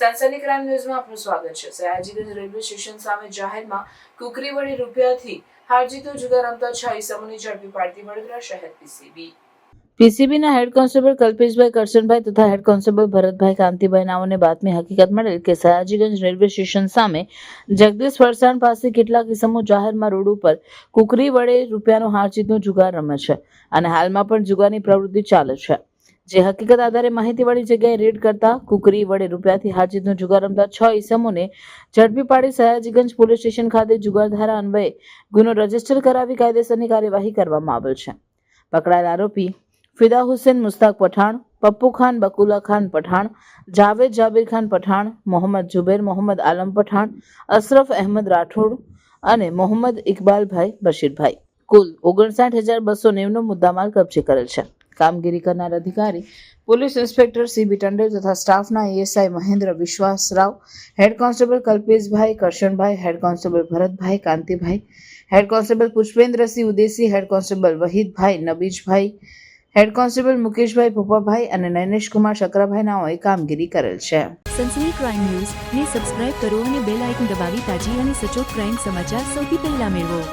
સનસની crime ન્યૂઝમાં આપનું સ્વાગત છે. સયાજીગંજ રેલવે સ્ટેશન સામે જાહેરમાં કુકરી વડે રૂપિયાથી હારજીતો જુગાર રમતા છ ઈસમોની ઝડપી પાડતી વડોદરા શહેર પીસીબી. પીસીબીના હેડ કોન્સ્ટેબલ કલ્પેશભાઈ કરશનભાઈ તથા હેડ કોન્સ્ટેબલ ભરતભાઈ કાંતિભાઈ નાઓને બાતમી હકીકત મળેલ કે સયાજીગંજ રેલવે સ્ટેશન સામે જગદીશ ફરસાણ પાસે કેટલાક કિસમો જાહેરમાં રોડ ઉપર કુકરી વડે રૂપિયાનો હારજીતનો જુગાર રમે છે અને હાલમાં પણ જુગારની પ્રવૃત્તિ ચાલે છે. જે હકીકત આધારે માહિતીવાળી જગ્યાએ રેડ કરતા કુકરી વડે રૂપિયાથી હારજીતનો જુગાર રમતા છ ઈસમોને ઝડપી પાડી સયાજીગંજ પોલીસ સ્ટેશન ખાતે જુગારધારા અન્વયે ગુનો રજિસ્ટર કરાવી કાયદેસરની કાર્યવાહી કરવામાં આવેલ છે. પકડાયેલ આરોપી ફિદા હુસેન મુસ્તાક પઠાણ, પપ્પુ ખાન, બકુલા ખાન પઠાણ, જાવેદ જાબીર ખાન પઠાણ, મોહમ્મદ જુબેર, મોહમ્મદ આલમ પઠાણ, અશરફ અહેમદ રાઠોડ અને મોહમ્મદ ઇકબાલભાઈ બશીરભાઈ. કુલ ઓગણસાઠ હજાર બસો નેવનો મુદ્દામાલ કબજે કરેલ છે. કામગીરી કરનાર અધિકારી, પોલીસ ઇન્સ્પેક્ટર સીબી ટંડેલ તથા સ્ટાફના ASI Mahendra Vishwasrao head constable Kalpeshbhai Karshanbhai, head constable Bharatbhai Kantibhai, head constable Pushpendrasinh Udesi head constable Vahidbhai Nabijbhai, head constable Mukeshbhai Bhupabhai અને નૈનેશકુમાર શકરાભાઈ નાઓએ કામગીરી કરેલ છે. સનસની ક્રાઇમ ન્યૂઝ, ને સબસ્ક્રાઇબ કરો અને બેલ આઇકન દબાવી તાજી અને સચોટ ક્રાઇમ સમાચાર સૌથી પહેલા મેળવો.